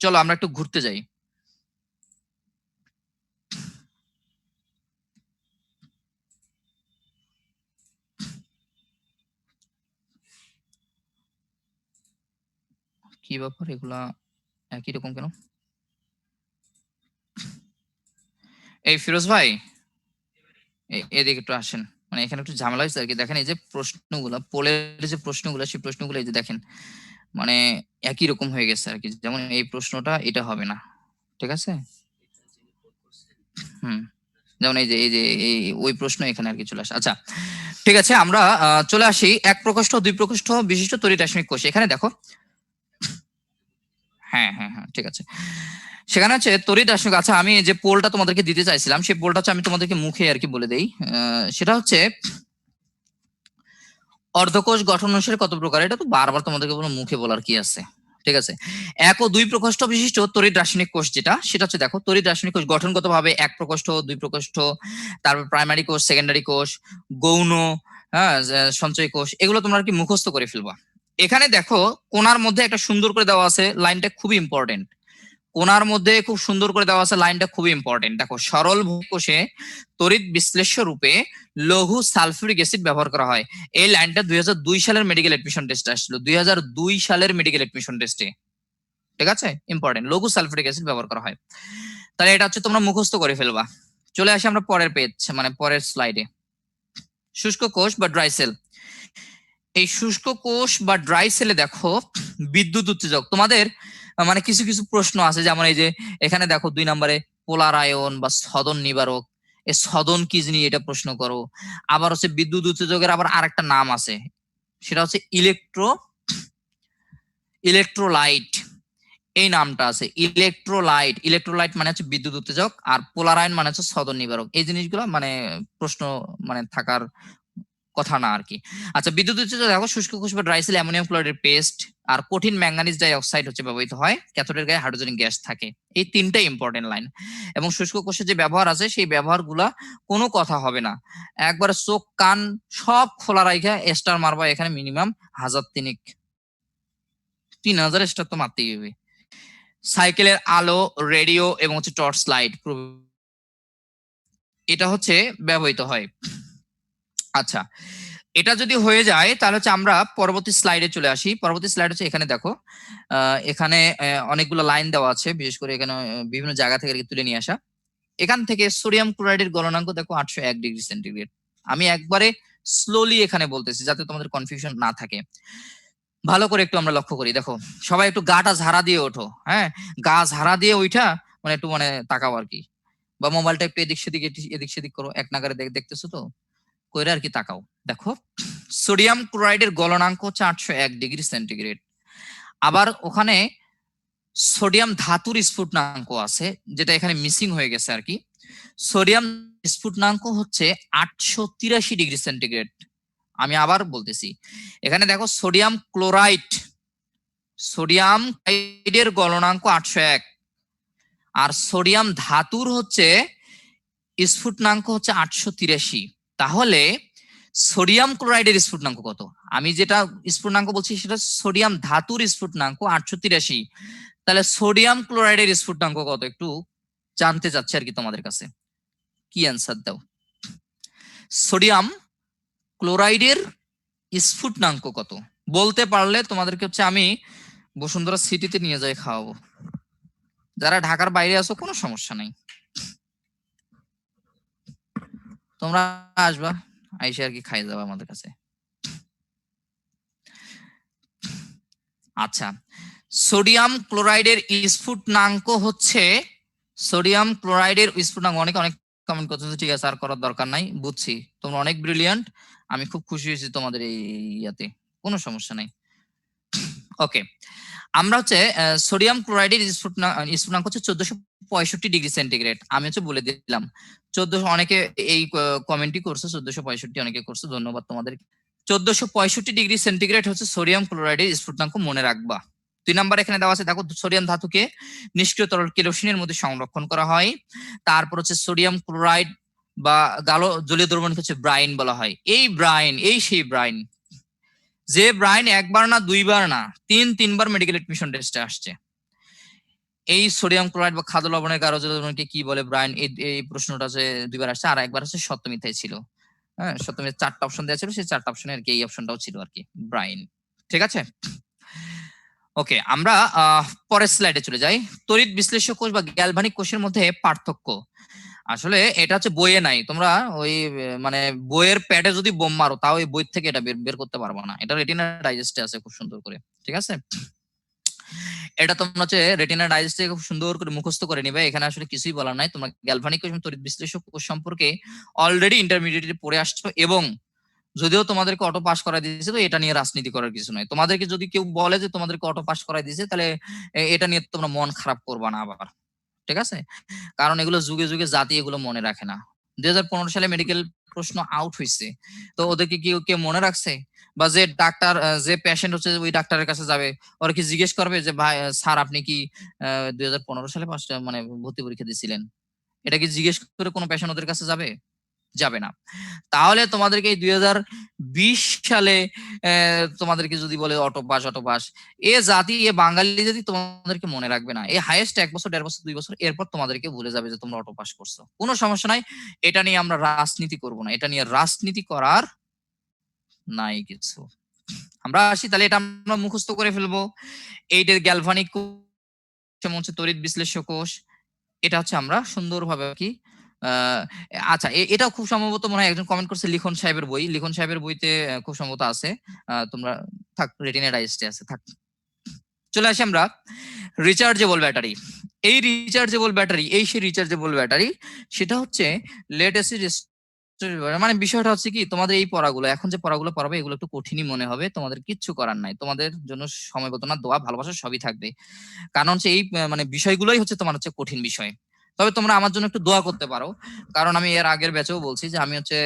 চলো, আমরা একটু ঘুরতে যাই। কি ব্যাপার এগুলা? একই রকম কেন? এই ফিরোজ ভাই এদিকে একটু আসেন। মানে এখানে একটু ঝামেলা হয়েছে আর কি। দেখেন এই যে প্রশ্নগুলো, পোলের যে প্রশ্নগুলো, সেই প্রশ্নগুলো এই যে দেখেন। মানে একই রকম হয়ে গেছে আর কি যেমন এই প্রশ্নটা, এটা হবে না। ঠিক আছে? হুম। যেমন এই যে এই যে, এই, ওই প্রশ্ন এখানে আর কি চলে আসে। আচ্ছা ঠিক আছে, আমরা চলে আসি। এক প্রকোষ্ঠ, দুই প্রকোষ্ঠ বিশিষ্ট তড়িৎ রাসায়নিক কোষ। এখানে দেখো। হ্যাঁ হ্যাঁ হ্যাঁ ঠিক আছে। সেখানে হচ্ছে তড়িৎ রাসায়নিক আচ্ছা আমি যে পোলটা তোমাদেরকে দিতে চাইছিলাম সেই পোলটা হচ্ছে আমি তোমাদেরকে মুখে আর কি বলে দেই। সেটা হচ্ছে অর্ধকোষ গঠন অনুসারে কত প্রকার? এটা তো বারবার তোমাদেরকে বলো মুখে বলার কি আছে? ঠিক আছে? এক ও দুই প্রকোষ্ঠ বিশিষ্ট তড়িৎ রাসায়নিক কোষ যেটা, সেটা হচ্ছে দেখো, তড়িৎ রাসায়নিক কোষ গঠনগত ভাবে এক প্রকোষ্ঠ, দুই প্রকোষ্ঠ, তারপর প্রাইমারি কোষ সেকেন্ডারি কোষ, গৌণ হ্যাঁ সঞ্চয় কোষ, এগুলো তোমরা আর কি মুখস্থ করে ফেলবা। এখানে দেখো, কোনার মধ্যে একটা সুন্দর করে দেওয়া আছে, লাইনটা খুবই ইম্পর্টেন্ট কোনার মধ্যে খুব সুন্দর করে দেওয়া আছে লাইনটা খুবই ইম্পর্টেন্ট দেখো, সরল কোষে তড়িৎ বিশ্লেষ্য রূপে লঘু সালফিউরিক অ্যাসিড ব্যবহার করা হয়। এই লাইনটা দুই সালের মেডিকেল এডমিশন টেস্টে আসছিল। দুই সালের মেডিকেল এডমিশন টেস্টে ঠিক আছে? ইম্পর্টেন্ট লঘু সালফিউরিক অ্যাসিড ব্যবহার করা হয়। তাহলে এটা হচ্ছে তোমরা মুখস্থ করে ফেলবা। চলে আসি আমরা পরের পেজ মানে পরের স্লাইডে শুষ্ক কোষ বা ড্রাই সেল এই শুষ্ক কোষ বা ড্রাই সেলে দেখো বিদ্যুৎ উত্তেজক। তোমাদের মানে কিছু কিছু প্রশ্ন আছে, যেমন এই যে এখানে দেখো দুই নম্বরে পোলার আয়ন বা সদন নিবারক এ সদন কি জিনিস, এটা প্রশ্ন করো। আবার হচ্ছে বিদ্যুৎ উত্তেজকের আবার আরেকটা নাম আছে, সেটা হচ্ছে ইলেকট্রো ইলেকট্রোলাইট এই নামটা আছে, ইলেকট্রোলাইট ইলেকট্রোলাইট মানে হচ্ছে বিদ্যুৎ উত্তেজক আর পোলারায়ন মানে হচ্ছে সদন নিবারক। এই জিনিসগুলো মানে প্রশ্ন মানে থাকার কথা না আর কি। আচ্ছা বিদ্যুৎ উত্তেজক দেখো শুষ্ক কোষ বা ড্রাইসেল অ্যামোনিয়াম ক্লোরাইডের পেস্ট আর কঠিন ম্যাঙ্গানিজ ডাই অক্সাইড হচ্ছে ব্যবহৃত হয়। ক্যাথোডের গায়ে হাইড্রোজেন গ্যাস থাকে। এই তিনটাই ইম্পর্টেন্ট লাইন এবং শুষ্ক কোষের যে ব্যবহার আছে, সেই ব্যবহারগুলা কোনো কথা হবে না। একবার চোখ, কান সব খোলা রাখা স্টার মারবা, এখানে মিনিমাম হাজার তিনিক। তিন হাজার স্টার তো মারতেই হবে। সাইকেলের আলো রেডিও এবং হচ্ছে টর্চ লাইট এটা হচ্ছে ব্যবহৃত হয়। আচ্ছা এটা যদি হয়ে যায়, তাহলে হচ্ছে আমরা পরবর্তী স্লাইডে চলে আসি। পরবর্তী স্লাইড হচ্ছে এখানে দেখো এখানে অনেকগুলো লাইন দেওয়া আছে, বিশেষ করে এখানে বিভিন্ন জায়গা থেকে তুলে নিয়ে আসা। এখান থেকে সোডিয়াম ক্লোরাইডের গলনাঙ্ক দেখো আটশো এক ডিগ্রি সেন্টিগ্রেড। আমি একবারে স্লোলি এখানে বলতেছি, যাতে তোমাদের কনফিউশন না থাকে। ভালো করে একটু আমরা লক্ষ্য করি, দেখো, সবাই একটু গাটা ঝাড়া দিয়ে ওঠো হ্যাঁ? গা ঝাড়া দিয়ে ওইটা মানে একটু মানে তাকাও আর কি। বা মোবাইলটা একটু এদিক সেদিক এদিক সেদিক করো, এক নাগারে দেখ- দেখতেছো তো? কইরা আর কি তাকাও। দেখো, সোডিয়াম ক্লোরাইডের গলনাঙ্ক হচ্ছে আটশো এক ডিগ্রি সেন্টিগ্রেড। আবার ওখানে সোডিয়াম ধাতুর স্ফুটনাঙ্ক আছে, যেটা এখানে মিসিং হয়ে গেছে আর কি। সোডিয়াম স্ফুটনাঙ্ক হচ্ছে আটশো তিরাশি ডিগ্রি সেন্টিগ্রেড। আমি আবার বলতেছি, এখানে দেখো সোডিয়াম ক্লোরাইড, সোডিয়াম ক্লোরাইডের গলনাঙ্ক আটশো এক। আর সোডিয়াম ধাতুর হচ্ছে স্ফুটনাঙ্ক হচ্ছে আটশো তিরাশি। তাহলে সোডিয়াম ক্লোরাইডের স্ফুটনাঙ্ক কত? আমি যেটা স্ফুটনাঙ্ক বলছি সেটা সোডিয়াম ধাতুর স্ফুটনাঙ্ক আটশো তিরাশি। তাহলে সোডিয়াম ক্লোরাইডের স্ফুটনাঙ্ক কত? একটু জানতে চাচ্ছি আর কি তোমাদের কাছে। কি অ্যান্সার দাও? সোডিয়াম ক্লোরাইডের স্ফুটনাঙ্ক কত? বলতে পারলে তোমাদেরকে হচ্ছে আমি বসুন্ধরা সিটিতে নিয়ে যাই খাওয়াবো। যারা ঢাকার বাইরে আছো কোনো সমস্যা নাই। তোমরা আসবা, আইসে আর কি খাই যাবা আমাদের কাছে। আচ্ছা সোডিয়াম ক্লোরাইডের স্ফুটনাঙ্ক হচ্ছে, সোডিয়াম ক্লোরাইডের স্ফুটনাঙ্ক, অনেক অনেক কমেন্ট করতেছে, ঠিক আছে, আর করার দরকার নাই, বুঝছি। তোমরা অনেক ব্রিলিয়ান্ট আমি খুব খুশি হয়েছি তোমাদের এই ইয়াতে, কোনো সমস্যা নাই। ওকে আমরা হচ্ছে সোডিয়াম ক্লোরাইডের স্ফুটনাঙ্ক হচ্ছে চোদ্দশো পঁয়ষট্টি ডিগ্রি সেন্টিগ্রেড আমি হচ্ছে বলে দিলাম। চোদ্দশো অনেকে এই কমেন্টই করছে, চোদ্দশো পঁয়ষট্টি অনেকে করছে, ধন্যবাদ তোমাদের চোদ্দশো পঁয়ষট্টি ডিগ্রি সেন্টিগ্রেড হচ্ছে সোডিয়াম ক্লোরাইডের স্ফুটনাঙ্ক মনে রাখবা। দুই নাম্বার এখানে দেওয়া আছে, দেখো সোডিয়াম ধাতুকে নিষ্ক্রিয় তরল কেরোসিনের মধ্যে সংরক্ষণ করা হয়। তারপর হচ্ছে সোডিয়াম ক্লোরাইড বা গালো, জলীয় দ্রবণকে হচ্ছে ব্রাইন বলা হয়। এই ব্রাইন এই সেই ব্রাইন যে ব্রাইন একবার না, দুইবার না, তিন, তিনবার মেডিকেল এডমিশন টেস্টে আসছে। এই সোডিয়াম ক্লোরাইড বা খাদ্য লবণের কারও দ্রবণকে কি বলে ব্রাইন, এই প্রশ্নটা যে দুইবার আসছে, আর একবার হচ্ছে সত্য মিথ্যায় ছিল। হ্যাঁ সত্য চারটা অপশন দেওয়া ছিল, সেই চারটা অপশনে আর কি এই অপশনটাও ছিল আর কি, ব্রাইন। ঠিক আছে? ওকে, আমরা পরের স্লাইডে চলে যাই। তড়িৎ বিশ্লেষক কোষ বা গ্যালভানিক কোষের মধ্যে পার্থক্য। আসলে এটা হচ্ছে বইয়ে নাই। তোমরা ওই মানে বইয়ের প্যাডে যদি বোম মারো, তাও ওই বই থেকে এটা বের করতে পারব না। এটা রেটিনা ডাইজেস্টে আছে খুব সুন্দর করে, ঠিক আছে? এটা তোমরা হচ্ছে রেটিনা ডাইজেস্টে খুব সুন্দর করে মুখস্থ করে নিবে। এখানে আসলে কিছুই বলার নাই। তোমরা গ্যালভানিক তড়িৎ বিশ্লেষক সম্পর্কে অলরেডি ইন্টারমিডিয়েটে পড়ে আসছো এবং যদিও তোমাদেরকে অটো পাস করা দিয়েছে, তো এটা নিয়ে রাজনীতি করার কিছু নয় তোমাদেরকে যদি কেউ বলে যে তোমাদেরকে অটো পাস করা দিয়েছে, তাহলে এটা নিয়ে তোমরা মন খারাপ করবা না আবার। ঠিক আছে? কারণ এগুলো যুগে যুগে জাতি এগুলো মনে রাখে না। দুই সালে মেডিকেল প্রশ্ন আউট হয়েছে তো ওদেরকে কি কে মনে রাখছে? বা যে ডাক্তার যে পেশেন্ট হচ্ছে ওই ডাক্তারের কাছে যাবে, ওরা কি জিজ্ঞেস করবে যে, ভাই স্যার আপনি কি দুই হাজার পনেরো সালে মানে ভর্তি পরীক্ষা দিয়েছিলেন এটা কি জিজ্ঞেস করে কোনো পেশেন্ট ওদের কাছে যাবে? যাবে না। তাহলে তোমাদেরকে এই দুই সালে তোমাদেরকে যদি বলে অটো পাস অটো পাস এ জাতি, এ বাঙালি যদি তোমাদেরকে মনে রাখবে না। এই হাইয়েস্ট এক বছর, দেড় বছর, দুই বছর, এরপর তোমাদেরকে ভুলে যাবে যে তোমরা অটো পাস করছ। কোনো সমস্যা নাই, এটা নিয়ে আমরা রাজনীতি করব না। এটা নিয়ে রাজনীতি করার নাই কিছু। আমরা আসি, তাহলে এটা আমরা মুখস্থ করে ফেলব। এইটা গ্যালভানিক হচ্ছে তড়িৎ বিশ্লেষক কোষ, এটা হচ্ছে আমরা সুন্দরভাবে কি আচ্ছা এটা খুব সম্ভবত মনে হয় একজন কমেন্ট করছে লিখন সাহেবের বই। লিখন সাহেবের বইতে খুব সম্ভবত আছে। তোমরা থাক রেটিনা আছে, থাক। চলে আসি আমরা। রিচার্জেবল ব্যাটারি এই রিচার্জেবল ব্যাটারি এই সেই রিচার্জেবল ব্যাটারি সেটা হচ্ছে লেটেস্ট মানে বিষয়টা হচ্ছে কি, তোমাদের এই পড়াগুলো, এখন যে পড়াগুলো পড়াবে, এগুলো একটু কঠিনই মনে হবে। তোমাদের কিচ্ছু করার নাই। তোমাদের জন্য সময় না দোয়া, ভালোবাসা সবই থাকবে। কারণ হচ্ছে এই মানে বিষয়গুলোই হচ্ছে তোমার হচ্ছে কঠিন বিষয়। তবে তোমরা আমার জন্য একটু দোয়া করতে পারো। কারণ আমি এর আগের ব্যাচেও বলছি যে আমি হচ্ছে,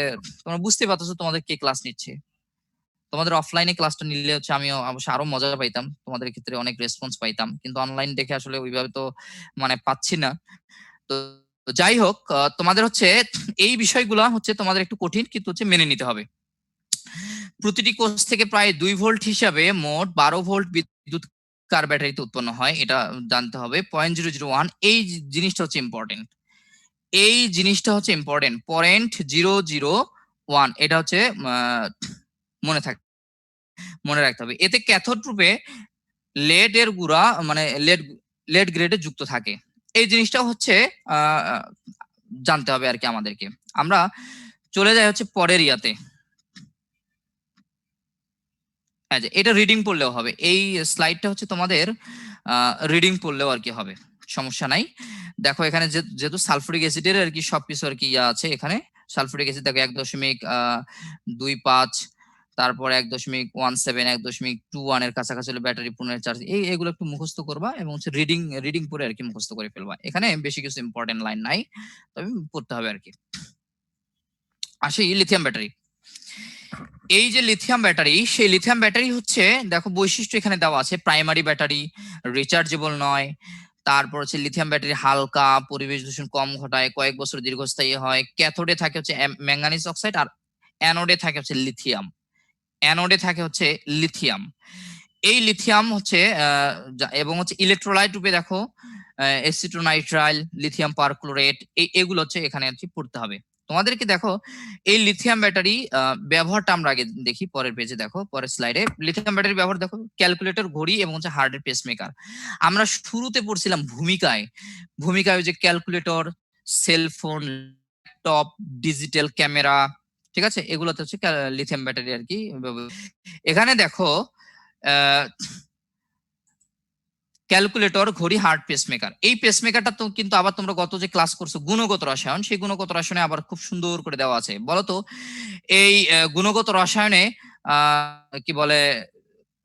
তোমরা বুঝতে পারতেছো তোমাদের কে ক্লাস নিচ্ছে। তোমাদের অফলাইনে ক্লাসটা নিলে হচ্ছে আমি অবশ্য আরও মজা পাইতাম, তোমাদের ক্ষেত্রে অনেক রেসপন্স পাইতাম। কিন্তু অনলাইন দেখে আসলে ওইভাবে তো মানে পাচ্ছি না। তো যাই হোক তোমাদের হচ্ছে এই বিষয়গুলো হচ্ছে তোমাদের একটু কঠিন, কিন্তু হচ্ছে মেনে নিতে হবে। প্রতিটি কোষ থেকে প্রায় দুই ভোল্ট হিসাবে মোট বারো ভোল্ট বিদ্যুৎ কার ব্যাটারিতে উৎপন্ন হয়, এটা জানতে হবে। পয়েন্ট জিরো জিরো ওয়ান এই জিনিসটা হচ্ছে ইম্পর্টেন্ট এই জিনিসটা হচ্ছে important point zero zero one এটা হচ্ছে মনে থাক, মনে রাখতে হবে। এতে ক্যাথোড রূপে লেড এর গুড়া মানে লেড লেড গ্রেডে যুক্ত থাকে। এই জিনিসটা হচ্ছে জানতে হবে আর কি আমাদেরকে। আমরা চলে যাই হচ্ছে পরের ইয়াতে। আচ্ছা এটা রিডিং পড়লেও হবে। এই স্লাইডটা হচ্ছে তোমাদের রিডিং পড়লেও আর কি হবে। সমস্যা নাই। দেখো এখানে যেহেতু সালফুরিক অ্যাসিডের আর কি সবকিছু আর কি ইয়া আছে এখানে। সালফুরিক অ্যাসিড দেখো এক দশমিক দুই পাঁচ, তারপর এক দশমিক ওয়ান সেভেন এক দশমিক টু ওয়ানের কাছাকাছি ব্যাটারি পুনর চার্জ এই, এগুলো একটু মুখস্থ করবা এবং হচ্ছে রিডিং রিডিং পরে আর কি মুখস্থ করে ফেলবা। এখানে বেশি কিছু ইম্পর্টেন্ট লাইন নাই। তবে পড়তে হবে আর কি। আসি লিথিয়াম ব্যাটারি এই যে লিথিয়াম ব্যাটারি সেই লিথিয়াম ব্যাটারি হচ্ছে, দেখো বৈশিষ্ট্য এখানে দেওয়া আছে প্রাইমারি ব্যাটারি রিচার্জেবল নয়, তারপর হচ্ছে লিথিয়াম ব্যাটারি হালকা, পরিবেশ দূষণ কম ঘটায়, কয়েক বছর দীর্ঘস্থায়ী হয় ক্যাথোডে থাকে হচ্ছে ম্যাঙ্গানিজ অক্সাইড আর অ্যানোডে থাকে হচ্ছে লিথিয়াম অ্যানোডে থাকে হচ্ছে লিথিয়াম এই লিথিয়াম হচ্ছে এবং হচ্ছে ইলেকট্রোলাইট রূপে দেখো এসিটোনাইট্রাইল লিথিয়াম পারক্লোরেট এই, এগুলো হচ্ছে এখানে কি পড়তে হবে। তোমাদেরকে দেখো, এই লিথিয়াম ব্যাটারি ব্যবহারটা আমরা আগে দেখি, পরের পেজে দেখো, পরের স্লাইডে লিথিয়াম ব্যাটারি ব্যবহার দেখো ক্যালকুলেটর ঘড়ি এবং হচ্ছে হার্টের পেসমেকার আমরা শুরুতে পড়ছিলাম ভূমিকায়। ভূমিকায় ওই যে calculator cellphone laptop digital camera ঠিক আছে? এগুলোতে হচ্ছে লিথিয়াম ব্যাটারি আর কি। এখানে দেখো ক্যালকুলেটর ঘড়ি হার্ট পেসমেকার এই পেসমেকারটা তো কিন্তু আবার তোমরা গত যে ক্লাস করছ গুণগত রসায়ন সেই গুণগত রসায়নে আবার খুব সুন্দর করে দেওয়া আছে। বলতো এই গুণগত রসায়নে আহ, কি বলে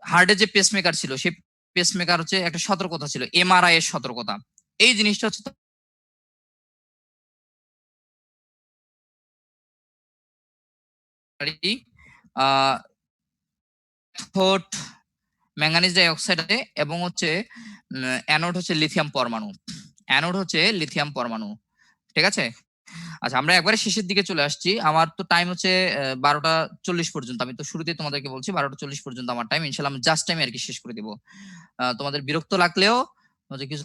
হার্টের যে পেসমেকার ছিল সেই পেসমেকার হচ্ছে একটা সতর্কতা ছিল এমআরআই এর সতর্কতা। এই জিনিসটা হচ্ছে ক্যাথোড ম্যাঙ্গানিজ ডাই অক্সাইড আছে এবং হচ্ছে অ্যানোড হচ্ছে লিথিয়াম পরমাণু। অ্যানোড হচ্ছে লিথিয়াম পরমাণু। ঠিক আছে? আচ্ছা আমরা একবারে শেষের দিকে চলে আসছি। আমার তো টাইম হচ্ছে বারোটা চল্লিশ পর্যন্ত। আমি তো শুরুতে তোমাদেরকে বলছি, বারোটা চল্লিশ পর্যন্ত আমার টাইম ইনশাল্লাহ আমি জাস্ট টাইমে আর কি শেষ করে দিব। তোমাদের বিরক্ত লাগলেও কিছু